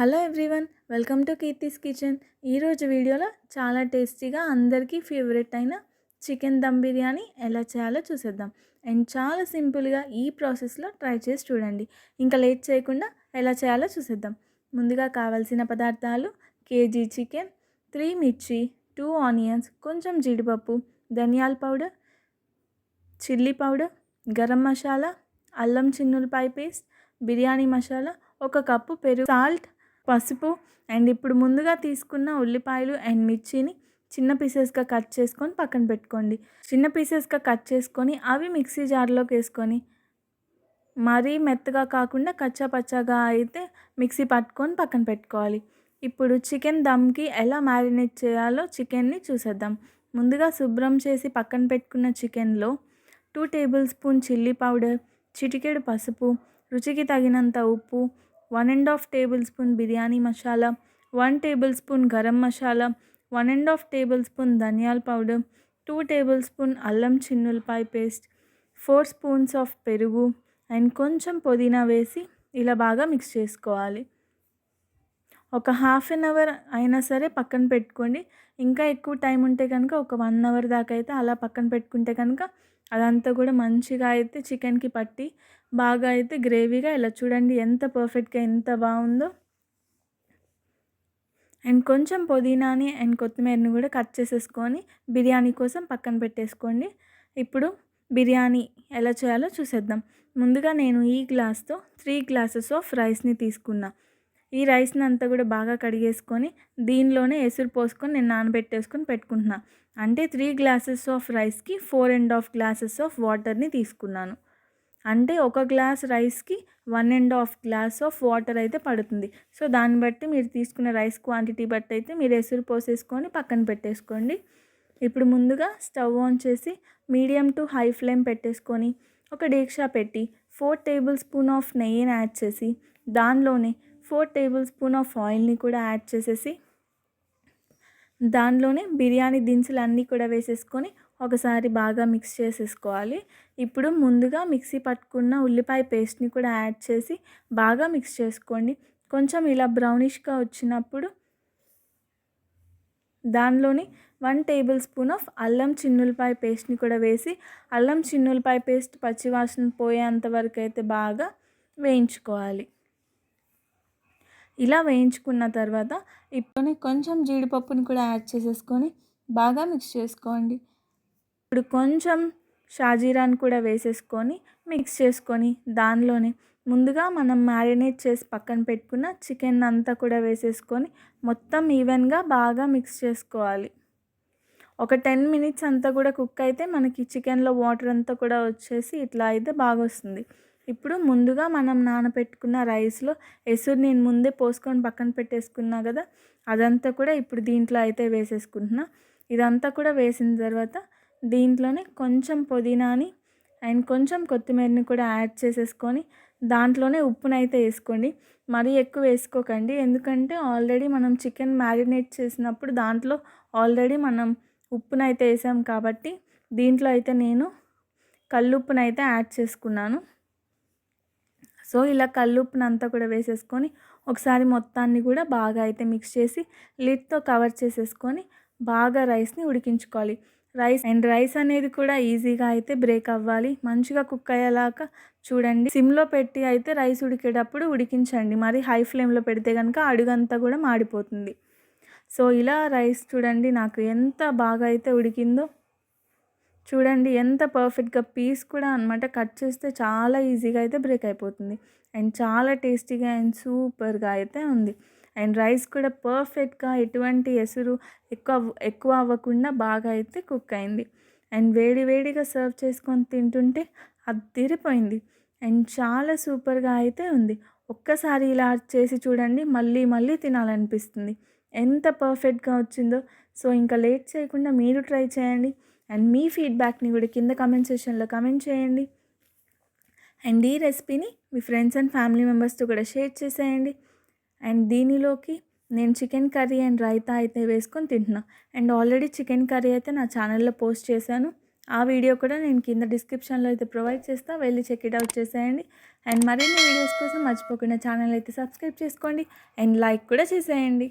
Hello everyone welcome to Keerthi's kitchen. ఈరోజు వీడియోలో చాలా టేస్టీగా అందరికీ ఫేవరెట్ అయిన చికెన్ దమ్ బిర్యానీ ఎలా చేయాలో చూసేద్దాం. అండ్ చాలా సింపుల్గా ఈ ప్రాసెస్లో ట్రై చేసి చూడండి. ఇంకా లేట్ చేయకుండా ఎలా చేయాలో చూసేద్దాం. ముందుగా కావాల్సిన పదార్థాలు కేజీ చికెన్ త్రీ మిర్చి టూ ఆనియన్స్ కొంచెం జీడిపప్పు ధనియాల powder chilli powder garam masala అల్లం చిన్నులపాయ పేస్ట్ బిర్యానీ మసాలా ఒక కప్పు పెరుగు సాల్ట్ పసుపు అండ్ ఇప్పుడు ముందుగా తీసుకున్న ఉల్లిపాయలు అండ్ మిర్చిని చిన్న పీసెస్గా కట్ చేసుకొని పక్కన పెట్టుకోండి. చిన్న పీసెస్గా కట్ చేసుకొని అవి మిక్సీ జార్లోకి వేసుకొని మరీ మెత్తగా కాకుండా కచ్చా పచ్చాగా అయితే మిక్సీ పట్టుకొని పక్కన పెట్టుకోవాలి. ఇప్పుడు చికెన్ దమ్కి ఎలా మ్యారినేట్ చేయాలో చికెన్ని చూసేద్దాం. ముందుగా శుభ్రం చేసి పక్కన పెట్టుకున్న చికెన్లో two tablespoon chilli powder చిటికెడు పసుపు రుచికి తగినంత ఉప్పు one and half tablespoon biryani masala one tablespoon garam masala one and half tablespoon ధనియాల పౌడర్ టూ టేబుల్ స్పూన్ అల్లం చిన్నులపాయ పేస్ట్ ఫోర్ స్పూన్స్ ఆఫ్ పెరుగు అండ్ కొంచెం పుదీనా వేసి ఇలా బాగా మిక్స్ చేసుకోవాలి. ఒక హాఫ్ అన్ అవర్ అయినా సరే పక్కన పెట్టుకోండి. ఇంకా ఎక్కువ టైం ఉంటే కనుక ఒక వన్ అవర్ దాకా అయితే అలా పక్కన పెట్టుకుంటే కనుక అదంతా కూడా మంచిగా అయితే చికెన్కి పట్టి బాగా అయితే గ్రేవీగా ఇలా చూడండి ఎంత పర్ఫెక్ట్గా ఎంత బాగుందో. అండ్ కొంచెం పుదీనాని అండ్ కొత్తిమీరని కూడా కట్ చేసేసుకొని బిర్యానీ కోసం పక్కన పెట్టేసుకోండి. ఇప్పుడు బిర్యానీ ఎలా చేయాలో చూసేద్దాం. ముందుగా నేను ఈ గ్లాస్తో త్రీ గ్లాసెస్ ఆఫ్ రైస్ని తీసుకున్నా. ఈ రైస్ని అంతా కూడా బాగా కడిగేసుకొని దీనిలోనే ఎసురు పోసుకొని నేను నానబెట్టేసుకొని పెట్టుకుంటున్నా. అంటే త్రీ గ్లాసెస్ ఆఫ్ రైస్కి four and half glasses of వాటర్ని తీసుకున్నాను. అంటే ఒక గ్లాస్ రైస్కి one and half glass of water అయితే పడుతుంది. సో దాన్ని బట్టి మీరు తీసుకున్న రైస్ క్వాంటిటీ బట్టి అయితే మీరు ఎసురు పోసేసుకొని పక్కన పెట్టేసుకోండి. ఇప్పుడు ముందుగా స్టవ్ ఆన్ చేసి మీడియం టు హై ఫ్లేమ్ పెట్టేసుకొని ఒక డీక్షా పెట్టి ఫోర్ టేబుల్ స్పూన్ ఆఫ్ నెయ్యిని యాడ్ చేసి దానిలోనే ఫోర్ టేబుల్ స్పూన్ ఆఫ్ ఆయిల్ని కూడా యాడ్ చేసేసి దానిలోనే బిర్యానీ దినుసులు అన్నీ కూడా వేసేసుకొని ఒకసారి బాగా మిక్స్ చేసేసుకోవాలి. ఇప్పుడు ముందుగా మిక్సీ పట్టుకున్న ఉల్లిపాయ పేస్ట్ని కూడా యాడ్ చేసి బాగా మిక్స్ చేసుకోండి. కొంచెం ఇలా బ్రౌనిష్గా వచ్చినప్పుడు దానిలోని వన్ టేబుల్ స్పూన్ ఆఫ్ అల్లం చిన్నులపాయ పేస్ట్ని కూడా వేసి అల్లం చిన్నులపాయ పేస్ట్ పచ్చివాసన పోయేంత వరకు అయితే బాగా వేయించుకోవాలి. ఇలా వేయించుకున్న తర్వాత ఇప్పుడు కొంచెం జీడిపప్పుని కూడా యాడ్ చేసేసుకొని బాగా మిక్స్ చేసుకోండి. ఇప్పుడు కొంచెం షాజీరాని కూడా వేసేసుకొని మిక్స్ చేసుకొని దానిలోనే ముందుగా మనం మ్యారినేట్ చేసి పక్కన పెట్టుకున్న చికెన్ అంతా కూడా వేసేసుకొని మొత్తం ఈవెన్గా బాగా మిక్స్ చేసుకోవాలి. ఒక టెన్ మినిట్స్ అంతా కూడా కుక్ అయితే మనకి చికెన్లో వాటర్ అంతా కూడా వచ్చేసి ఇట్లా అయితే బాగా వస్తుంది ఇప్పుడు ముందుగా మనం నానబెట్టుకున్న రైస్లో ఎసురు నేను ముందే పోసుకొని పక్కన పెట్టేసుకున్నా కదా అదంతా కూడా ఇప్పుడు దీంట్లో అయితే వేసేసుకుంటున్నా. ఇదంతా కూడా వేసిన తర్వాత దీంట్లోనే కొంచెం పుదీనాని అండ్ కొంచెం కొత్తిమీరని కూడా యాడ్ చేసేసుకొని దాంట్లోనే ఉప్పునైతే వేసుకోండి. మరీ ఎక్కువ వేసుకోకండి. ఎందుకంటే ఆల్రెడీ మనం చికెన్ మ్యారినేట్ చేసినప్పుడు దాంట్లో ఆల్రెడీ మనం ఉప్పునైతే వేసాం కాబట్టి దీంట్లో అయితే నేను కల్లుప్పునైతే యాడ్ చేసుకున్నాను. సో ఇలా కల్లుప్పునంతా కూడా వేసేసుకొని ఒకసారి మొత్తాన్ని కూడా బాగా అయితే మిక్స్ చేసి లిడ్తో కవర్ చేసేసుకొని బాగా రైస్ని ఉడికించుకోవాలి. రైస్ అండ్ రైస్ అనేది కూడా ఈజీగా అయితే బ్రేక్ అవ్వాలి. మంచిగా కుక్ అయ్యేలాగా చూడండి. సిమ్లో పెట్టి అయితే రైస్ ఉడికేటప్పుడు ఉడికించండి. మరి హై ఫ్లేమ్లో పెడితే కనుక అడుగంతా కూడా మాడిపోతుంది. సో ఇలా రైస్ చూడండి నాకు ఎంత బాగా అయితే ఉడికిందో. చూడండి ఎంత పర్ఫెక్ట్గా పీస్ కూడా అనమాట కట్ చేస్తే చాలా ఈజీగా అయితే బ్రేక్ అయిపోతుంది. అండ్ చాలా టేస్టీగా అండ్ సూపర్గా అయితే ఉంది. అండ్ రైస్ కూడా పర్ఫెక్ట్గా ఎటువంటి ఎసురు ఎక్కువ ఎక్కువ అవ్వకుండా బాగా అయితే కుక్ అయింది. అండ్ వేడి వేడిగా సర్వ్ చేసుకొని తింటుంటే అది అండ్ చాలా సూపర్గా అయితే ఉంది. ఒక్కసారి ఇలా చేసి చూడండి మళ్ళీ మళ్ళీ తినాలనిపిస్తుంది. ఎంత పర్ఫెక్ట్గా వచ్చిందో. సో ఇంకా లేట్ చేయకుండా మీరు ట్రై చేయండి. అండ్ మీ ఫీడ్బ్యాక్ని కూడా కింద కమెంట్ సెషన్లో కమెంట్ చేయండి. అండ్ ఈ రెసిపీని మీ ఫ్రెండ్స్ అండ్ ఫ్యామిలీ మెంబర్స్తో కూడా షేర్ చేసేయండి. అండ్ దీనిలోకి నేను చికెన్ కర్రీ అండ్ రైతా అయితే వేసుకొని తింటున్నా. అండ్ ఆల్రెడీ చికెన్ కర్రీ అయితే నా ఛానల్లో పోస్ట్ చేశాను. ఆ వీడియో కూడా నేను కింద డిస్క్రిప్షన్లో అయితే ప్రొవైడ్ చేస్తా. వెళ్ళి చెక్ ఇట్ అవుట్ చేసేయండి. అండ్ మరిన్ని వీడియోస్ కోసం మర్చిపోకుండా ఛానల్ అయితే సబ్స్క్రైబ్ చేసుకోండి. అండ్ లైక్ కూడా చేసేయండి.